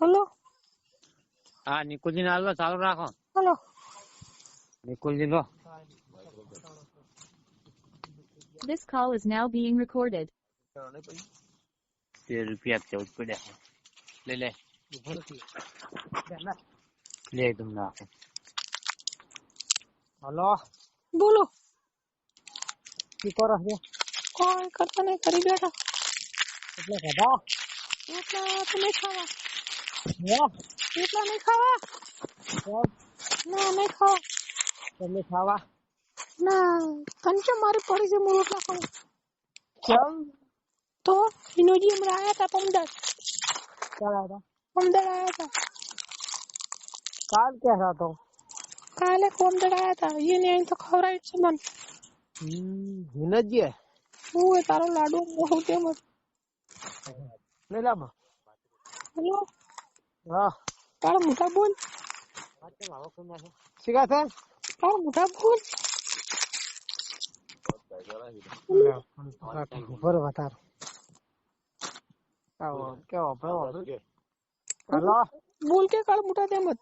Hello હા નિકુલજી ને હાલો ચાલુ રાખો હલો નિકુલજી લો This call is now being recorded. તેર રૂપિયા ચૌદ પડ્યા લે લે લે એકદમ નાખો હલો બોલો શું કરો છો કોઈ કરતા નહીં કરી બેઠા એટલે કદા એટલા તો નહીં ખાવા હે એટલા નહીં ખાવા? ના નહીં ખાવા. તમે ખાવા? ના કંચો મારી પડી છે હું રોટલા ખાઉં? કેમ? તો વિનોજી હમણાં આયા હતા પમદાર. ચાલ હતા? પમદાર હતા. કાલ કાલે પમદાર આયા હતા. એ ને તો ખવડાવી છે મને. વિનોદજી હું તારો લાડુ બહુ કેમ લાવો હલો? હા. તારા મોટા બોલ. શીખા છે? તારા મોટા બોલ. ઉપર વધાર કેવો ભરો હલો. બોલ કે કાળ મોટા તેમ જ.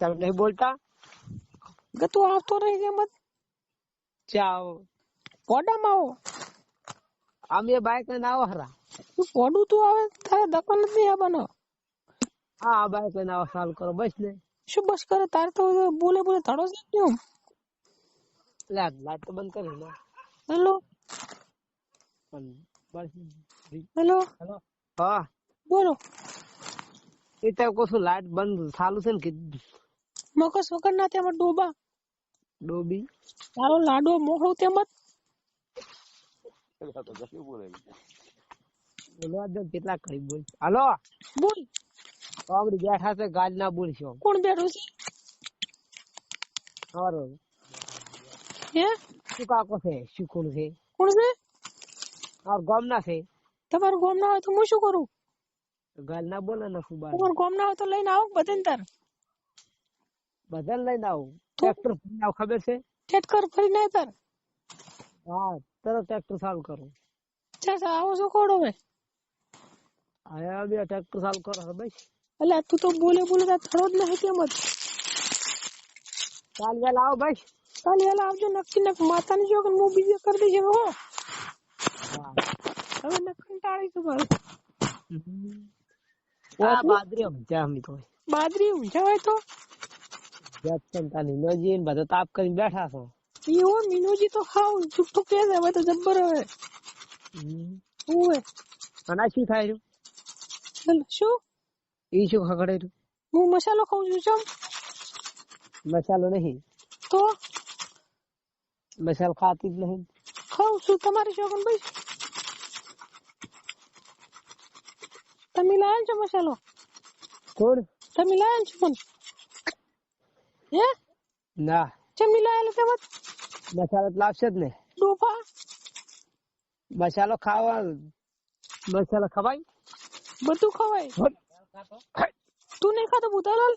તમે નહીં બોલતા? ગતું આવતો રહી તેમ જ. ચાઓ પોડામાં આવો. આમ એ બાઈક લઈને આવો હરા. તું પોડું તું આવે તારા દકન જ નહીં આવવાનો. હા આ બાઈક લઈને આવો સાલ કરો બસ ને. શું બસ કરે? તારે તો બોલે બોલે ધડો છે કેમ લે લાઈટ તો બંધ કરી લે. હેલો. હેલો. હેલો. હા. બોલો. એ તો કશું લાઈટ બંધ ચાલુ છે ને કીધું મકસ વગર ના તેમ ડોબા. ડોબી. તારો લાડો મોહો તેમ જ. બોલવા દો કેટલા કરી બોલ. હાલો. બોલ. આપડી બેઠા છે ગાલ ના બોલશો. કોણ બેઠું છે? હારો. હે? શું કાકો છે? શું કોણ છે? કોણ છે? આ ગામ ના છે. તમારું ગોમ ના હોય તો હું શું કરું? ગાલ ના બોલે ને શું બાર. ગોમ ના હોય તો લઈને આવો બધાને તાર. બધા લઈને આવું? ટ્રેક્ટર ફરી આવ ખબર છે? ટ્રેક્ટર ફરી ના તાર. હા તરત ટ્રેક્ટર ચાલુ કરું. ચાલ આવો શું કોડો હવે? હવે બે ટ્રેક્ટર ચાલુ કરો બસ એટલે તું તો બોલે બોલે થડો જ નહીં કેમ જ ચાલ વેલા આવો ભાઈ. ચાલ હેલા આવજો નક્કી નક માતાની જો હું બીજે કરી દઈશ હો. હવે ન કંટાળી છું મારું. બાદરી ઊંચા અમે તો. બાદરી ઊંઝા હોય તો? જતનતાની નજી ને બધા તાપ કરીને બેઠા છો. ઈઓ મીનુજી તો ખાવ છૂટું કે હવે તો જબ્બર હવે. ઓવે અને શું થાય શું? ઈ શું ખખડે હું મસાલો ખાઉં છું ચમ. મસાલો નહીં. તો? મસાલો ખાતી જ નહીં. ખાઉં છું તમારી શોખન ભાઈ. તમે લાયા છો મસાલો? કોણ? તમે લાયા છો પણ? હે? ના. ચમી લાયેલો તેમજ મસાલો તો લાવશે જ ને. ડોફા મસાલો ખાવા મસાલો ખવાય? બધું ખવાય. તું નહીં ખાતો ભૂતાલાલ?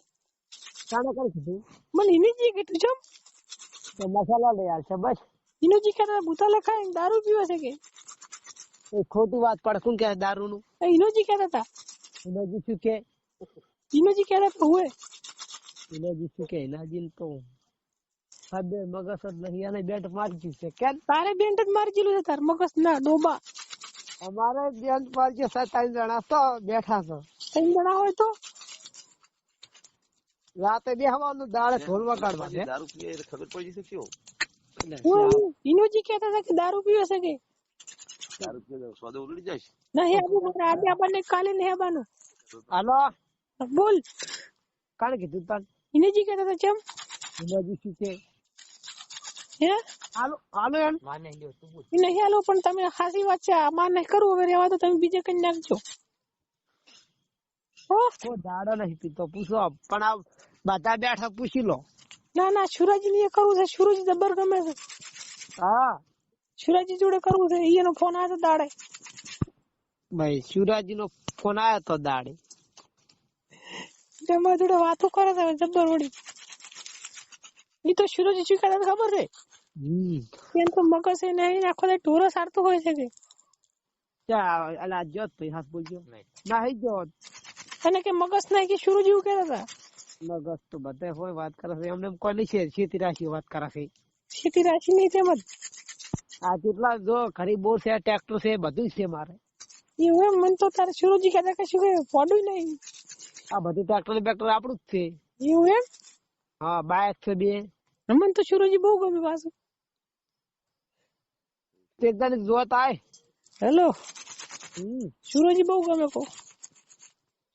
કાને કરી કીધું મને હિનુજી કીધું ચમ તો મસાલો લઈ આવશે બસ. હિનુજી કહેતા ભૂતાલે ખાય દારૂ પીવે છે કે? એ ખોટી વાત પડકું કે દારૂ નું એ હિનુજી કહેતા હતા. એનાજી શું કે? હિનુજી કહેતા હતા હોય એનાજી શું કે? એનાજી તો હદે મગજ જ નહીં અને બેટ મારજી છે કે તારે બેન્ટ જ મારજી લો છે તાર મગજ ના ડોબા. અમારે બેટ મારજી સત્તાવીસ જણા તો બેઠા છે. ત્રણ જણા હોય તો? રાતે બેહવાનું દાડે ઢોલવા કાઢવા છે દારૂ પીએ એટલે ખબર પડી જશે કયો હું હિનુજી કહેતા હતા કે દારૂ પીવે છે કે? દારૂ પીએ તો સ્વાદ ઉલડી જાય નહીં આબુ મારે આજે આપણને કાલે નહીં આવવાનું હાલો? બોલ. કાલે કીધું તાન? હિનુજી કહેતા હતા ચમ એનાજી શું છે હે? હાલો હાલો એમ. એ નહીં હાલો પણ તમે ખાસી વાત છે. આ માને કરવું હવે રેવા તો તમે બીજે કઈ નાખજો. કોઈ દાડો નહીં પીતો. પૂછો પણ આ બધા બેઠા પૂછી લો. ના ના સુરાજી ને કરવું છે. સુરજ જબર ગમે છે. હા. સુરજી જોડે કરવું છે. એનો ફોન આવ્યો તો દાડે. ભાઈ સુરજી નો ફોન આવ્યો તો દાડે. જમા જોડે વાતો કરે છે જબર વળી એ તો સુરજી સ્વીકારે ખબર છે. હમ. એમ તો મગજ એને નહીં આખો દે ટોરો સારતો હોય છે કે. ચા અલા જોત ભાઈ હાથ બોલજો ના હઈ જો અને કે મગજ ના કે શુરુ જેવું કહેતા હતા મગજ તો બધા હોય વાત કરે છે. એમને નહીં છે ખેતી રાશિ વાત કરે છે. ખેતી રાશિ નહીં તેમ જ? આ જેટલા જો ખરી બોર છે ટ્રેક્ટર છે બધું છે મારે. એવું એમ? મને તો તારે શુરુજી કહેતા કે શું પડ્યું નહીં. આ બધું ટ્રેક્ટર બેક્ટર આપણું જ છે. એવું એમ? હા બાઇક છે બે. મને તો શુરુજી બહુ ગમે પાછું. તે એકદાની જોત આય. હેલો? શુરુજી બહુ ગમે કો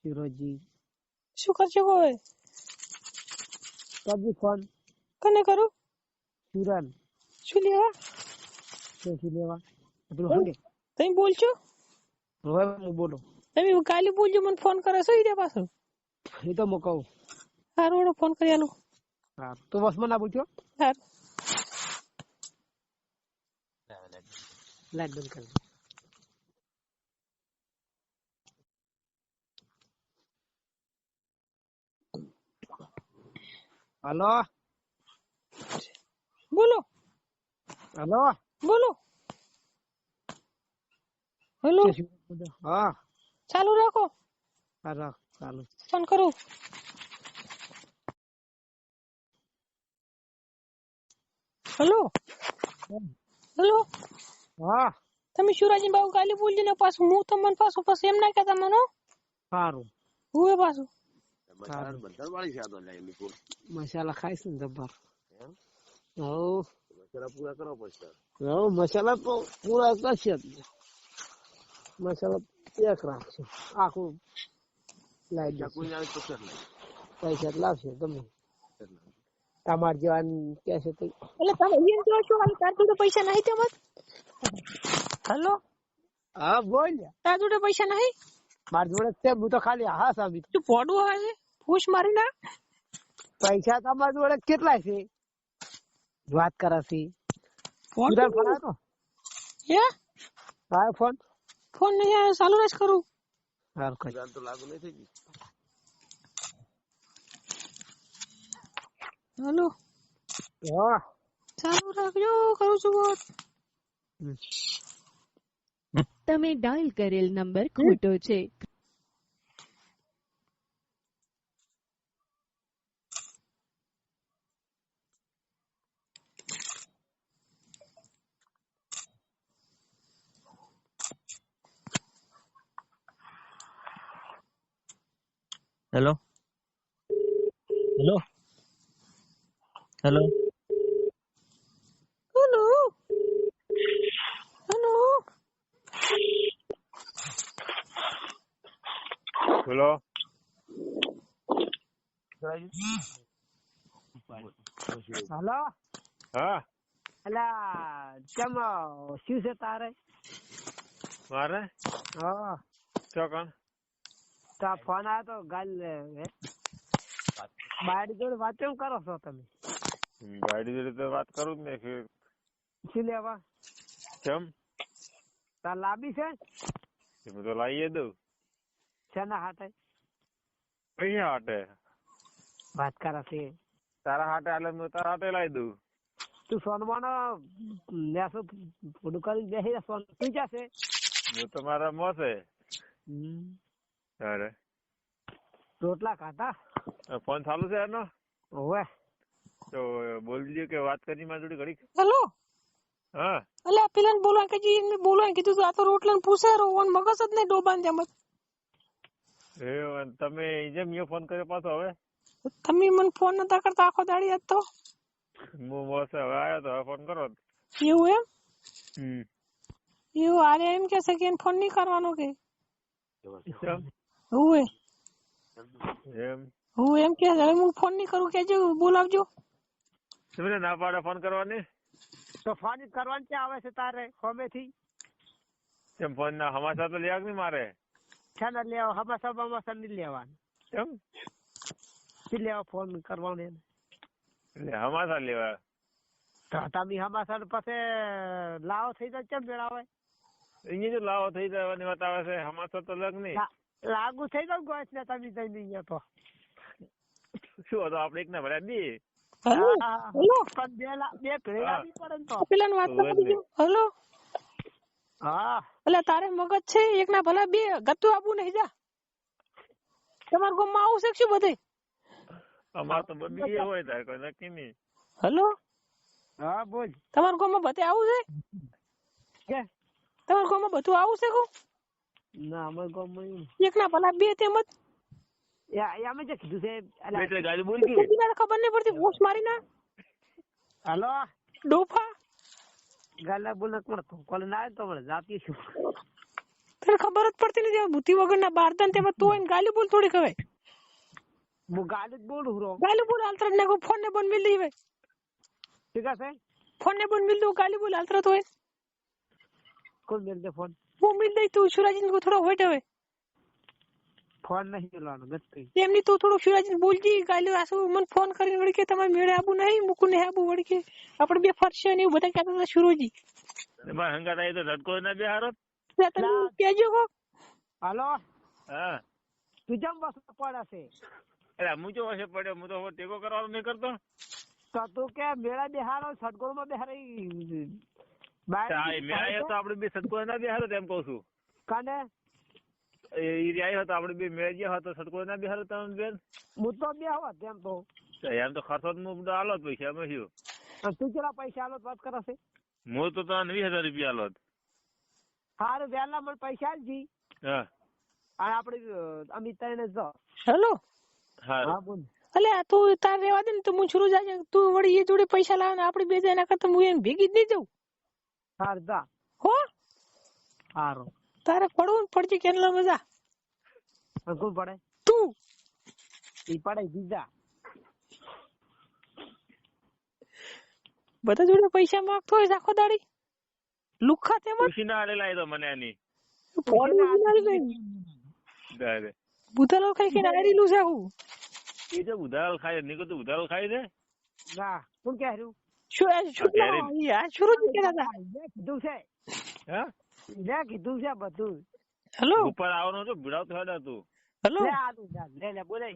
શિરોજી શું કરશો કો હવે? કરજી ફોન કને કરું? સુરન. શું લેવા? ક્યાંથી લેવા? પેલું હંગે તમે બોલશો? હવે હું બોલો. તમે કાલે બોલજો મને ફોન કરે. છો ઈ પાછો? એ તો કહું. સારું વડો ફોન કરી આલો. હા તો બસ મને પૂછ્યો સારું લાઈટ બંધ કરી હલો બોલો હલો બોલો હેલો હા ચાલુ રાખો હા રાખ ચાલુ ફોન કરું હેલો હેલો હા તમે શિવરાજી બાબુ કાલે બોલજો ને પાછું હું તમને પાછું પછી એમ ના કહેતા મને. સારું હું પાછું મસાલા બધા વાળી છે આ તો લે નિકુલ મસાલા ખાઈશ ને જબ્બર? મસાલા પૂરા કરો પછી હવ મસાલા તો પૂરા કરશે મસાલા એક રાખશે. આખું લાઈ દેશે. કોઈ આવે તો સર પૈસા લાવશે તમે તમાર જવાન કે છે તો. એટલે તમે એમ કહો છો કે તાર જોડે પૈસા નહીં તેમ હેલો? હા બોલ તાર જોડે પૈસા નહીં? માર જોડે છે હું તો ખાલી હા સાબિત તું પોડું હોય છે ફૂસ મારી ના પૈસા તમારા જોડે કેટલા છે? વાત કરે ફોન ફોન આવ્યો હે? આવ્યો ફોન? ફોન નહીં આવ્યો ચાલુ રાખ કરું હાલ કઈ. જાન તો લાગુ નહીં થઈ ગઈ હેલો. હા. ચાલુ રાખજો કરું છું વાત. તમે ડાયલ કરેલ નંબર ખોટો છે. Hello hello hello hello hello hello hello હા અલા કેમ શું છે તારે મારે હા ચોકન તો ફોન આવ્યો તો ગાલ બાયડી જોડે વાત કેમ કરો છો તમે? ગાડી જોડે તો વાત કરું જ ને કે શું લેવા? કેમ? તાર લાબી છે? હું તો લઈએ દઉં. શેના હાથે કઈ હાટે? વાત કરે છે તારા હાટે આલે હું તારા હાટે લાવી દઉં. તું સોનમાનો લેસો ફોટો કરી બેસી જા, સોન તું છે હું તો મારા મોસે અરે રોટલા ખાતા ફોન ચાલુ છે એનો ઓવે તો બોલજો કે વાત કરી મારી જોડે ઘડી હેલો? હા. એટલે પેલા બોલવા કે જી એને બોલવા કીધું તું આ તો રોટલા પૂછે રોવન મગજ જ નહીં ડોબાન જેમ જ. એ તમે જેમ યો ફોન કર્યો પાછો હવે? તમે મને ફોન નતા કરતા આખો દાડી હતો તો. હું બસ હવે આવ્યો તો હવે ફોન કરો. એવું એમ? હમ. એવું આરે એમ કે છે કે ફોન નહીં કરવાનો કે? કેમ? હું એમ. હું એમ કે હવે હું ફોન નહીં કરું કેજો બોલાવજો. તમને ના પાડે ફોન કરવાની? તો ફોન જ કરવાની ક્યાં આવે છે તારે હોમે થી કેમ ફોન ના હમાસા તો લેવા નહીં મારે? છે ને લેવા હમાસા બમાસા નહીં લેવાનું. કેમ? શું લેવા ફોન કરવાનો એને. એટલે હમાસા લેવા. તો તમે હમાસા પાસે લાવો થઈ જાય કેમ મેળાવે? અહીંયા જો લાવો થઈ જાય વાત આવે છે હમાસા તો લગ નહીં. લાગુ થઈ જાવ ગોસ ને તમે જઈને ગયા તો. શું હતો? આપણે એક ને ભર્યા દઈએ હેલો હેલો? પણ બે બે ભેળી હા. પડે તો. પેલા વાત તો કરી. હેલો? હા. એટલે તારે મગજ છે? એક ના ભલા બે. ગતું આબુ નહીં જા. તમારા ગામમાં આવું છે શું બધે? અમાર તો બધી હોય તારે કોઈ નક્કી નહીં. હલો? હા બોલ. તમારા ગામમાં બધે આવું છે? કે? તમારા ગામમાં બધું આવું છે કહું ના અમારે ગામમાં એવું એક ના ભલા બે તેમ જ. એ એ અમે જે કીધું છે એટલે ગાડી બોલ કે. કેટલી ખબર નહીં પડતી હોશ મારી ના હાલો? ડોફા. ગાલા બોલ કોણ તો કોલ ના આવે તો મને જાતી છું. તને ખબર જ પડતી નથી બુદ્ધિ વગરના બારદાન તેમાં તું એને ગાલી બોલ થોડી કહેવાય હું ગાલી જ બોલું રો ગાલી બોલ હાલતર ને ફોન ને બંધ મિલ દઈ ઠીક છે? ફોન ને બંધ મિલ દઉં ગાલી બોલ હાલતર તો દે ફોન? હું मिल रही તું સુરાજી ને थोड़ा वेट હવે. ફોન નહીં મેલવાનો ગત. એમની તું થોડું સુરાજી બોલજી ગાલી આસો મને ફોન કરીને વળી કે તમારે મેળે આબુ નહીં મુકુ ને આબુ વળી કે આપણે બે ફરશે ને એવું બધા કહેતા હતા સુરોજી મારા હંગાત આવી તો ઝટકો ના બે હારો? તમે કહેજો કો હાલો? હા. તું જમ બસ પડે છે એટલે હું જો હશે પડ્યો હું તો ટેકો કરવાનો નહીં કરતો? તો તું કે મેળા બેહારો સટગોળમાં બેહારી હા, એ મેં આવ્યો તો આપણે બે સટકો ના બે હારો તેમ કઉ છું. કાને? એ ઈ આવ્યો તો આપણે બે મેળ ગયા હોત તો સટકો ના બે હારો તમે બેન. હું તો બે હોત તેમ તો એમ તો ખર્ચો તો હું આલો પૈસા એમાં શું? તું કેટલા પૈસા આલો વાત કરશે છે? હું તો તને વીસ હજાર રૂપિયા આલો. હારું વહેલા મને પૈસા આલજી હા. અને આપણે અમિત જો. હેલો? હા બોલ. અલે આ તું તાર રેવા દે ને તો હું જાય તું વળી એ જોડે પૈસા લાવે ને આપણે બે એના કરતા હું એમ ભેગી જ નહીં જઉં. હાર જા. હો? હારો. તારે પડવું ને પડજે કેટલા મજા? અને પડે. તું. ઈ પડે બીજા બધા જોડે પૈસા માંગતો હોય આખો દાડી? લુખા તેમ? ખુશીના આલેલા એ તો મને એની. બુધાલો ખાઈ ખાઈને આડેલું છે હું? એ જો બુધાલ ખાય નીકળ તો ઉધારો ખાય છે? ના કોણ કે હાર્યું શું આ શું આ શુરુ જ કહેતા હતા? કીધું છે હા? લે કીધું છે બધું. હેલો? ઉપર આવવાનો છો? ભીડાવ થયો હેડા તું. હેલો? લે આલું જા, લે લે બોલે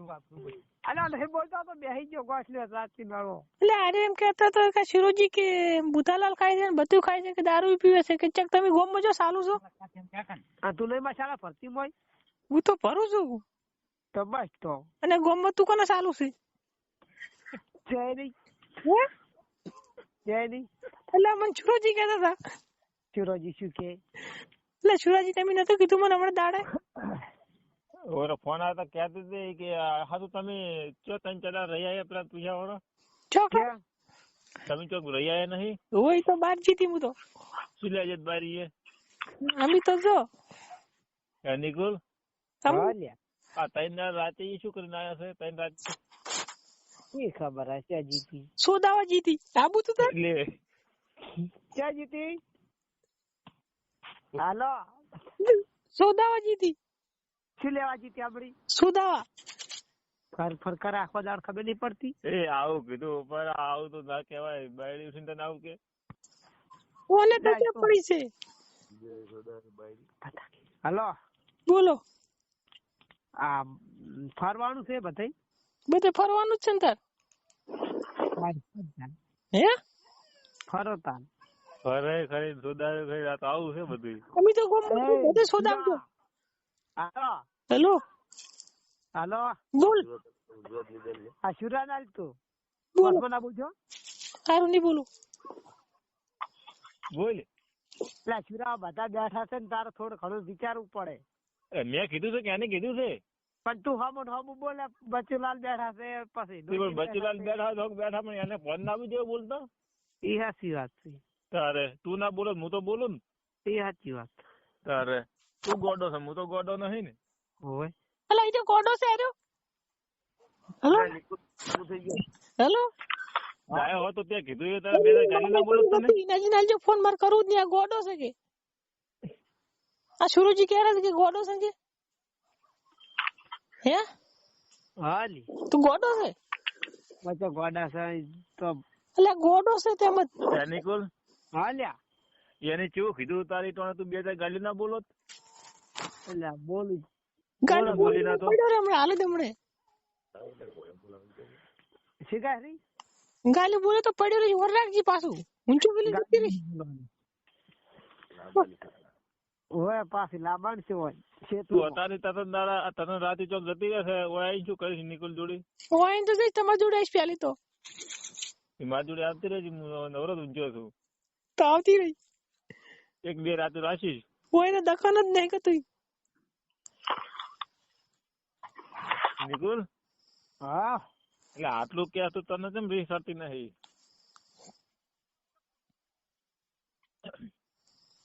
અલા નહીં બોલતો તો બેહી ગયો ગોસ લે રાતથી મેળો એટલે અરે એમ કહેતો તો કે શિરોજી કે બુતાલાલ ખાય છે ને બધું ખાય છે કે દારૂ પીવે છે કે ચક તમે ગોમ મજો સાલું છો? આ તું નહીં મસાલા ફરતી મોય હું તો ભરું છું. તો બસ તો. અને ગોમ તું કોને સાલું છે? જય નહીં હે? એટલે મને છુરોજી કહેતા હતા. છુરોજી શું કે? એટલે શુરાજી તમે નતું કીધું મને હમણાં દાડે? ઓરો ફોન આવતા કહેતી હતી કે હારું તમે ચો ત્રણ ચાર રહ્યા પેલા પૂછ્યા ઓરો ચોક ક્યાં? તમે ચોક રહ્યા નહીં? હોય તો બાર જીતી હું તો શું લે જત બારી એ? અમી તો જો. નિકુલ તમે? આ તૈન રાતે શું કરીને આવ્યા છે? તૈન રાત શી ખબર હે ક્યાં જીતી? સોદાવા જીતી? આબુ તું તાર એટલે ક્યાં જીતી? હાલો. સોદાવા જીતી? શું લેવા જીતી આપડી? સોદાવા ફર ફર કર આખો દાડ ખબર નહીં પડતી. એ આવું કીધું પણ આવું તો ના કહેવાય. બાયડી ઉઠીને તને આવું કે? ઓલે તો કે પડી છે? હાલો. બોલો. આ ફરવાનું છે બધે બધે ફરવાનું જ છે ને તાર? હે? ફરો તાર ફરે ખરી સોદારે ખરી આ તો આવું છે બધું અમે તો ગોમ બધે સોદાવજો હાલો. હેલો. હાલો. બોલ. આ શુરા ના તું? બોલ. ના બોલજો? સારું નહીં બોલું. બોલ. એટલે શુરા બધા બેઠા છે ને તારે થોડું ઘણું વિચારવું પડે. મેં કીધું છે કે એને કીધું છે? પણ તું હમ હમ બોલે બચુલાલ બેઠા છે પછી બચુલાલ બેઠા તો બેઠા પણ એને ફોન ના આવી જોઈએ બોલતો? એ સાચી વાત છે. તારે તું ના બોલો હું તો બોલું ને? એ સાચી વાત. તારે તું ગોડો છે હું તો ગોડો નહીં ને. હોય અલા એ તો ગોડો છે આર્યો હેલો. હેલો. ગાયો હો તો તે કીધું એ તારે બે દાડા ના બોલો તને? ઇનાજી નાલજો ફોન માર કરું જ નહીં આ ગોડો છે કે? આ સુરુજી કહે છે કે ગોડો છે કે? હે? હાલી. તું ગોડો છે? વચ્ચે ગોડા છે તો એટલે ગોડો છે તેમ જ. નિકુલ હાલ્યા. એને કેવું કીધું તારી તો તું બે દાડા ગાલી ના બોલો. એટલે બોલું ગાડી બોલો, ના તો. પડ્યો હાલે હમણે. શીખાય રહી ગાલી બોલે તો પડ્યો રે વર રાખજી પાછું. ઊંચું બોલી જતી રહી. ઓય પાછી લાબાણ છે હોય તું શેતું? અત્યારે તને દાડા તને રાતે ચોક જતી રહેશે ઓય આઈ શું કરીશ નિકુલ જોડી? હોય તો જઈશ તમારી જોડે આવીશ પેલી તો. મારી જોડે આવતી રહેજે હું નવરો ઊંચો છું. તો આવતી રહી. એક બે રાતે રાખીશ ને દખન જ નહીં કે નિકુલ? હા. એટલે આટલું કે તો તને કેમ રીસ થતી નહીં?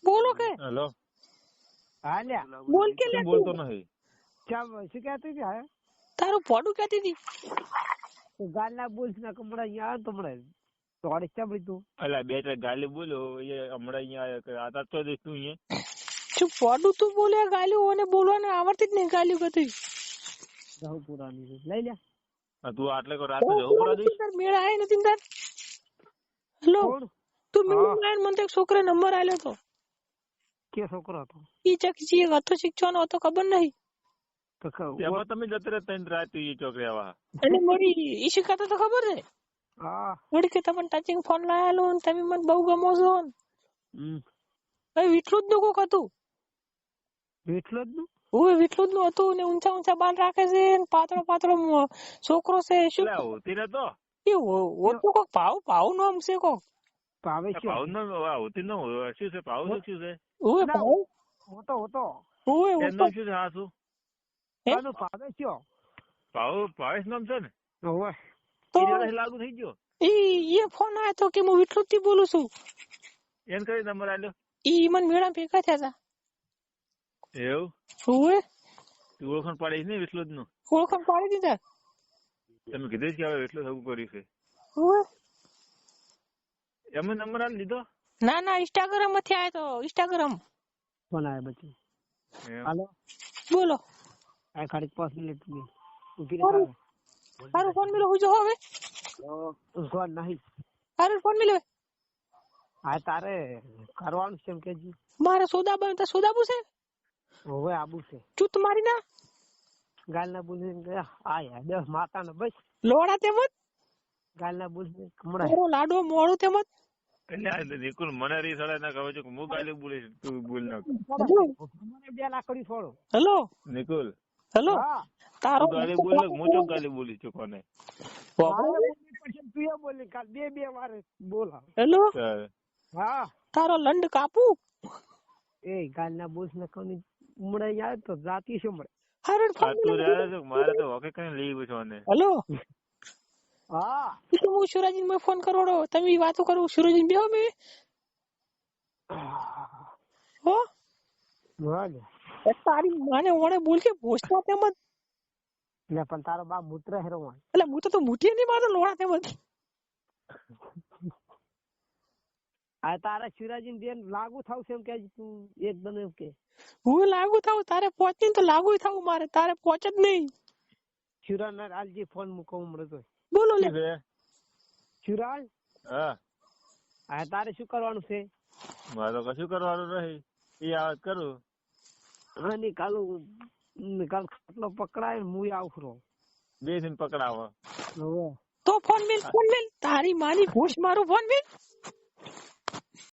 બોલો કે. હેલો. હા લ્યા. બોલ કે લે બોલતો નહીં? ચા શું કહેતી હતી હા? તારું પોડું કહેતી હતી. ગાલના બોલ્સ ના કમડા અહીંયા આવે ને તમણે તોડે ચામડી તું અલા બે ત્રણ ગાલી બોલો એ હમણાં અહીંયા આવ્યો કે આ તો દઈશ તું અહીંયા. શું પોડું તું બોલે ગાલ્યું અને બોલવાને આવડતી જ નહીં ગાલ્યું કે તું રહું પુરાની છે. લઈ લે તું આટલે કો રાતે જવું પુરાની સર મેળ આય નથી તાર? હેલો તું મેળ મને તો એક છોકરા નંબર આલ્યો તો. કે છોકરો હતો. ઈ જગજી હતો શીખવાનો હતો ખબર નહીં? એમાં તમે જતરે ત્રણ રાતે એ છોકરી આવા અને મળી ઈ શીખાતો તો ખબર છે? હા. વળી કે તમને ટચિંગ ફોન લાયેલો ને તમે મને બહુ ગમો છો ને? હમ. જ નું કોક હતું. વિઠલું જ નું ઓય વિઠલું જ નું હતું ને ઊંચા ઊંચા બાલ રાખે છે ને પાતળો પાતળો છોકરો છે શું? એટલે હોતી? તો એ ઓછું કોક ભાવ ભાવ નામ છે કોક? ભાવે છે. ભાવ નો હોતી નો હોય. શું છે ભાવ શું છે? ઓય ના, ભાવ હોતો હોતો. એનું શું છે હા શું હે? આનું ભાવે છે ભાવેશ નામ છે ને? ઓવે તો લાગુ થઈ ગયો? ઈ એ ફોન આવ્યો તો કે હું વિટલું થી બોલું છું. એને કઈ નંબર આલ્યો ઈ મને મેળા ભેગા થયા હતા એવું? ઓય. તું ઓળખાણ પાડીશ ને વિસલુદનું ઓળખાણ પાડી દીધા? તમે કીધું કે હવે એટલું થવું કર્યું છે. ઓય. એમને નંબર આ લીધો ના ના ઇન્સ્ટાગ્રામમાંથી આયો તો ઇન્સ્ટાગ્રામ ફોન આવે બચ્ચું. હાલો. બોલો. આ ખાલી પાંચ મિનિટ ઊભી. રહે. સારું ફોન મિલો હું જો હવે? ફોન નહીં. સારું ફોન મિલો આ તારે કરવાનું છે એમ કેજી મારે સોદા બન તો સોદાબુ છે હવે આબુ છે ચૂત મારી ના? ગાલ ના બોલ આ યાર દસ માતા ને બસ. લોડા તેમજ? ગાલ ના બોલ કમડા મારો લાડો મોડું તેમજ? એટલે નિકુલ મને રીસ અડાય ના કહે છે કે હું કાલે બોલીશ તું બોલ ના. મને બે લાકડી છોડો હેલો. નિકુલ. હેલો. તારો કાલે બોલ હું ચોક કાલે બોલી છું કોને? મારે બોલવી પડશે ને તું એ બોલી કાલ બે બે વાર બોલ હેલો. હા. તારો લંડ કાપુ? એ ગાલ ના બોસ ને કોની ઉમડે આવે તો જાતી છે મળે? હારું આ ફોન રહ્યા છે મારે તો હોકે કઈ લઈ ગયું છે હેલો. હા. ઈ હું સુરજીનમાં ફોન કરવાનો? તમે વાતો કરો સુરજીન બેહો મે. હો? વાલે એ તારી માને ઓણે બોલ કે ભોસતા તેમજ. ને પણ તારો બાપ મૂત્ર હેરો માં એટલે મૂત્ર તો મૂઠી નહીં મારતો લોડા તેમજ. આ તારા શિવરાજી બેન લાગુ થાવ છે એમ કે તું એકદમ એમ કે. હું લાગુ થાવ? તારે પહોંચી તો લાગુ થાવ મારે તારે પહોંચ જ નહીં. શિવરાજ આલજી ફોન મૂકો ઉમરે તો બોલો લે. ચુરાલ? હા. આ તારે શું કરવાનું છે? મારે કશું કરવાનું નહીં. એ આ કરું. હા કાલુ કાલ ખાટલો પકડાય ને હું આવખરો બે દિન પકડાવો. તો ફોન મિલ ફોન મિલ. તારી માની ઘૂસ મારું ફોન મિલ.